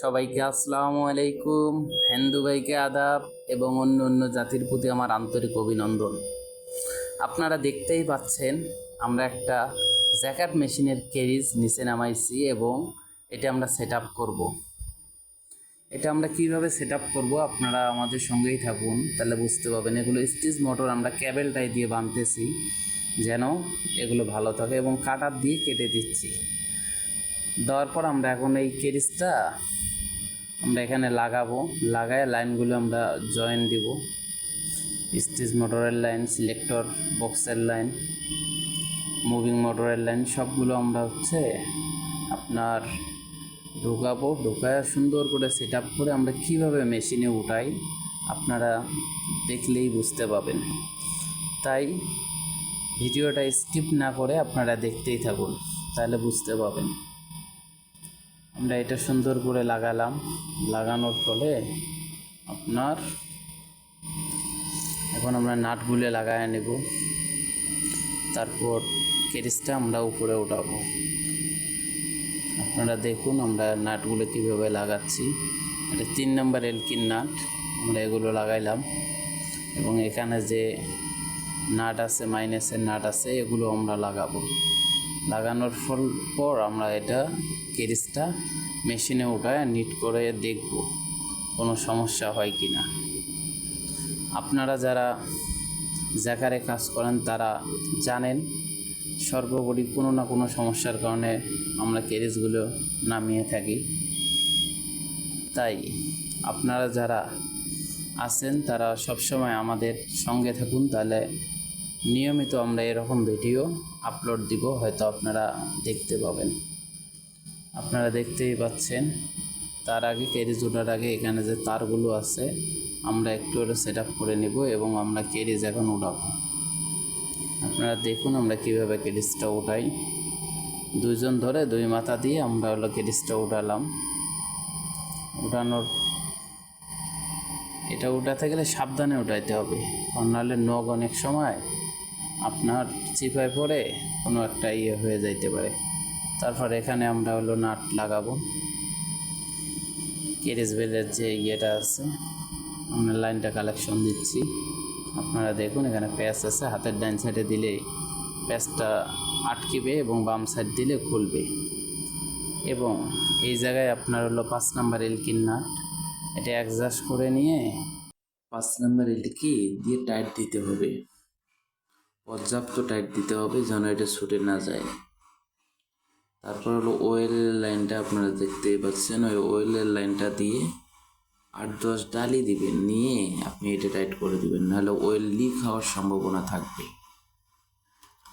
সবাইকে আসসালামু আলাইকুম। হিন্দু ভাইকে আদাব এবং অন্য অন্য জাতির প্রতি আমার আন্তরিক অভিনন্দন। আপনারা দেখতেই পাচ্ছেন, আমরা একটা জ্যাকেট মেশিনের কেরিজ নিচে নামাইছি এবং এটা আমরা সেট আপ করব। এটা আমরা কীভাবে সেট আপ করব আপনারা আমাদের সঙ্গেই থাকুন, তাহলে বুঝতে পারবেন। এগুলো স্টিচ মোটর আমরা ক্যাবেলটাই দিয়ে বাঁধতেছি যেন এগুলো ভালো থাকে এবং কাটার দিয়ে কেটে দিচ্ছি। দেওয়ার পর আমরা এখন এই কেরিজটা আমরা এখানে লাগাবো, লাগায় লাইনগুলো আমরা জয়েন দিব। স্টিচ মোটরের লাইন সিলেক্টর বক্সের লাইন মুভিং মোটরের লাইন, সবগুলো আমরা হচ্ছে আপনার ঢোকাবো। ঢোকায় সুন্দর করে সেট করে আমরা কীভাবে মেশিনে উঠাই আপনারা দেখলেই বুঝতে পাবেন। তাই ভিডিওটা স্কিপ না করে আপনারা দেখতেই থাকুন, তাহলে বুঝতে পারবেন আমরা এটা সুন্দর করে লাগালাম। লাগানোর ফলে আপনার এখন আমরা নাটগুলো লাগায় নেব। তারপর কেরিসটা আমরা উপরে উঠাবো। আপনারা দেখুন আমরা নাটগুলো কীভাবে লাগাচ্ছি। এটা তিন নম্বর এলকিন নাট, আমরা এগুলো লাগাইলাম। এবং এখানে যে নাট আছে, মাইনাসের নাট আছে, এগুলো আমরা লাগাবো। লাগানোর ফল পর আমরা এটা কেরিসটা মেশিনে উঠায় নিট করে দেখব কোনো সমস্যা হয় কি না। আপনারা যারা জ্যাকারে কাজ করেন তারা জানেন সর্বোপরি কোনো না কোনো সমস্যার কারণে আমরা কেরিসগুলো নামিয়ে থাকি। তাই আপনারা যারা আছেন তারা সবসময় আমাদের সঙ্গে থাকুন, তাহলে নিয়মিত আমরা এরকম ভিডিও আপলোড দিব, হয়তো আপনারা দেখতে পাবেন। আপনারা দেখতেই পাচ্ছেন, তার আগে কেরিজ ওঠার আগে এখানে যে তারগুলো আছে, আমরা একটু ওটা সেট করে নিব এবং আমরা কেরিজ এখন উঠাবো আপনারা দেখুন আমরা কীভাবে কেরিজটা উঠাই দুইজন ধরে দুই মাথা দিয়ে আমরা হলো কেরিজটা উঠালাম উঠানোর এটা উঠাতে গেলে সাবধানে উঠাইতে হবে, কারণ নাহলে নখ অনেক সময় আপনার চিপায় পড়ে কোনো একটা ইয়ে হয়ে যাইতে পারে। তারপর এখানে আমরা হলো নাট লাগাবো। কেরিজ বেলের যে ইয়েটা আছে, আমরা লাইনটা কালেকশন দিচ্ছি। আপনারা দেখুন, এখানে প্যাচ আছে, হাতের ডান সাইডে দিলে প্যাচটা আটকিবে এবং বাম সাইড দিলে খুলবে। এবং এই জায়গায় আপনার হলো পাঁচ নাম্বার এলকিন নাট। এটা অ্যাডজাস্ট করে নিয়ে পাঁচ নাম্বার এলকি দিয়ে টাইট দিতে হবে। পর্যাপ্ত টাইট দিতে হবে যেন এটা ছুটে না যায়। তারপর হলো ওয়েলের লাইনটা আপনারা দেখতেই পাচ্ছেন, ওই ওয়েলের লাইনটা দিয়ে আট দশ ডালি দিবেন, নিয়ে আপনি এটা টাইট করে দিবেন, নাহলে ওয়েল লিক হওয়ার সম্ভাবনা থাকবে।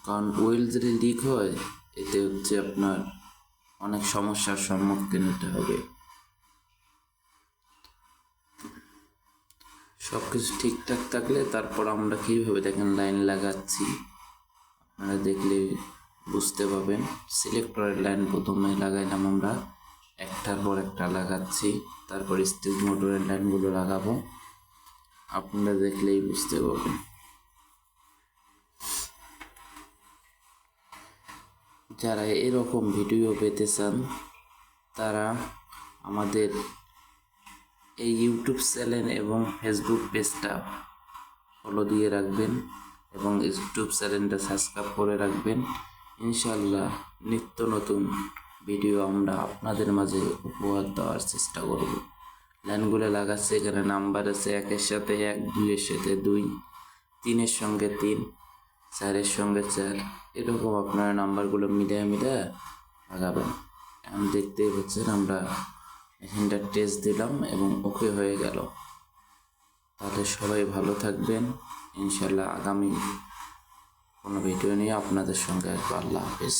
কারণ ওয়েল যদি লিক হয়, এতে হচ্ছে আপনার অনেক সমস্যার সম্মুখীন হতে হবে। সব কিছু ঠিকঠাক থাকলে তারপর আমরা কীভাবে দেখেন লাইন লাগাচ্ছি? আপনারা দেখলে বুঝতে পাবেন সিলেক্টরের লাইন প্রথমে লাগাইলাম আমরা। একটার পর একটা লাগাচ্ছি। তারপর স্টেজ মোটরের লাইনগুলো লাগাবো। আপনারা দেখলেই বুঝতে পারবেন। যারা এরকম ভিডিও পেতে চান, তারা আমাদের এই ইউটিউব চ্যানেল এবং ফেসবুক পেজটা ফলো দিয়ে রাখবেন এবং ইউটিউব চ্যানেলটা সাবস্ক্রাইব করে রাখবেন। ইনশাল্লাহ নিত্য নতুন ভিডিও আমরা আপনাদের মাঝে উপহার দেওয়ার চেষ্টা করব। লাইনগুলো লাগাচ্ছে, এখানে নাম্বার আছে একের সাথে এক, দুইয়ের সাথে দুই, তিনের সঙ্গে তিন, চারের সঙ্গে চার, এরকম আপনারা নাম্বারগুলো মিলিয়ে মিলিয়ে লাগাবেন। এখন দেখতেই পাচ্ছেন আমরা এখানটা টেস্ট দিলাম এবং ওকে হয়ে গেল। তাহলে সবাই ভালো থাকবেন। ইনশাল্লাহ আগামী কোনো ভিডিও নিয়ে আপনাদের সঙ্গে আসব আল্লাহ হাফিজ।